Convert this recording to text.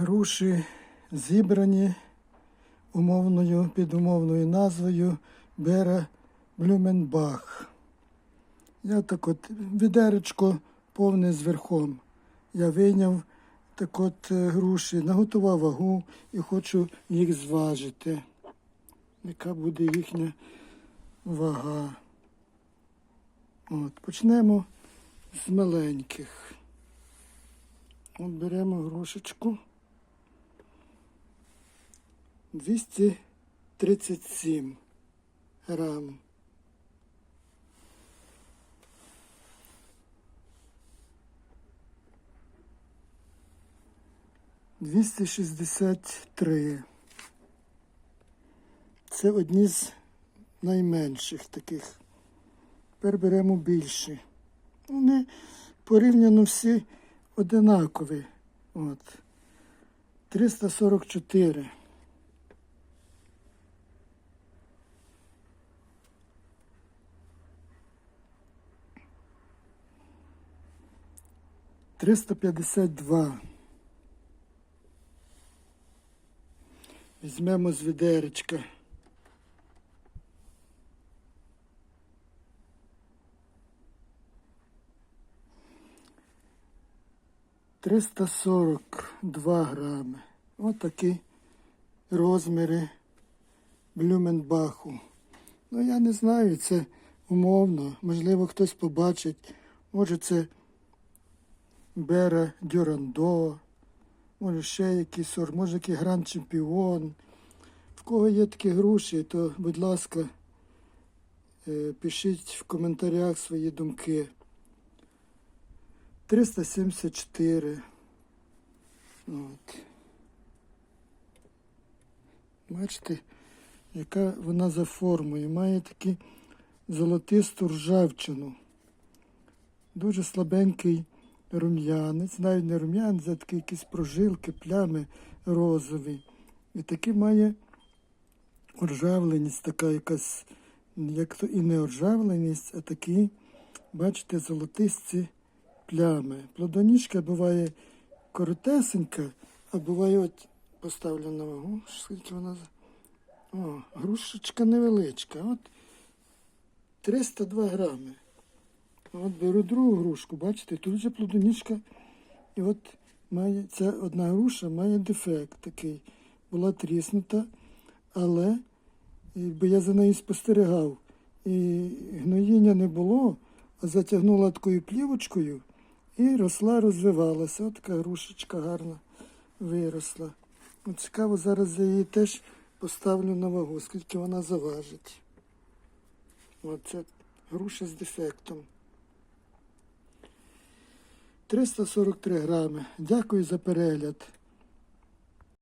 Груші зібрані умовною, під назвою Бера Блюменбах. Я так от відеречко повне з верхом. Я вийняв так от е, груші, наготував вагу і хочу їх зважити. Яка буде їхня вага? От, почнемо з маленьких. От беремо грушечку. 237 грам. Двісті шістдесят три. Це одні з найменших таких. Тепер беремо більші. Вони порівняно всі одинакові. От. 344. Триста п'ятдесят два. Візьмемо з відеречка. Триста сорок два грами. Ось такі розміри Блюменбаху. Ну, я не знаю, це умовно. Можливо, хтось побачить. Може, це Бера Дюрандо, може ще якийсь сорт, може який гранд чемпіон. В кого є такі груші, то, будь ласка, е, пишіть в коментарях свої думки. 374. От. Бачите, яка вона за формою. Має таку золотисту ржавчину. Дуже слабенький рум'янець, навіть не рум'янець, а такі якісь прожилки, плями розові. І таки має ржавленість, така якась, як то і не ржавленість, а такі, бачите, золотисті плями. Плодоніжка буває коротесенька, а буває от поставлю вагу, скільки вона. О, грушечка невеличка. От 302 грами. От беру другу грушку, бачите, тут вже плодоніжка. І от має ця одна груша має дефект такий. Була тріснута, але бо я за нею спостерігав. І гноїння не було, а затягнула такою плівочкою і росла, розвивалася. От така грушечка гарна виросла. От цікаво, зараз я її теж поставлю на вагу, скільки вона заважить. От це груша з дефектом. 343 грами. Дякую за перегляд.